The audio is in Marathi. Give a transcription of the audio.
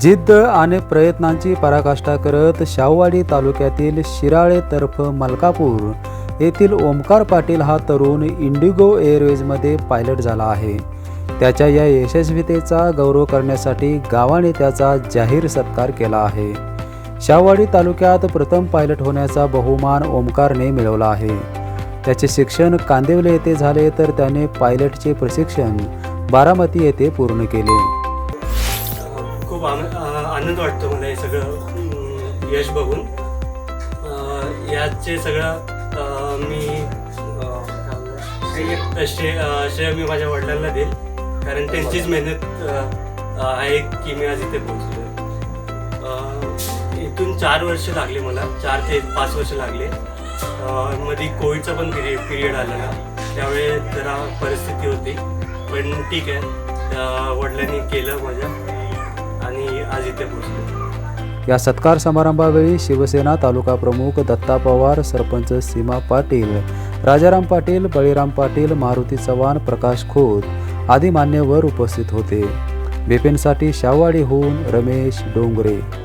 जिद्द आणि प्रयत्नांची पराकाष्ठा करत शाहूवाडी तालुक्यातील शिराळे तर्फ मलकापूर येथील ओमकार पाटील हा तरुण इंडिगो एअरवेजमध्ये पायलट झाला आहे. त्याच्या या यशस्वीतेचा गौरव करण्यासाठी गावाने त्याचा जाहीर सत्कार केला आहे. शाहवाडी तालुक्यात प्रथम पायलट होण्याचा बहुमान ओमकारने मिळवला आहे. त्याचे शिक्षण कांदिवले येथे झाले तर त्याने पायलटचे प्रशिक्षण बारामती येथे पूर्ण केले. खूप आन आनंद वाटतो मला हे सगळं यश बघून. याचे सगळं मी श्रेय श्रेय मी माझ्या वडिलांना देईल. कारण त्यांचीच मेहनत आहे की मी आज इथे पोहोचलो इथून चार वर्ष लागले मला. चार ते पाच वर्ष लागले. मध्ये कोविडचा पण पिरियड पिरियड आलेला त्यावेळेस जरा परिस्थिती होती. पण ठीक आहे. वडिलांनी केलं माझ्या. आणि आज इथे पोहोचलो. या सत्कार समारंभावेळी शिवसेना तालुका प्रमुख दत्ता पवार सरपंच सीमा पाटील राजाराम पाटील बळीराम पाटील मारुती चव्हाण प्रकाश खोत आदी मान्यवर उपस्थित होते. बिपिनसाठी शावाडी होऊन रमेश डोंगरे.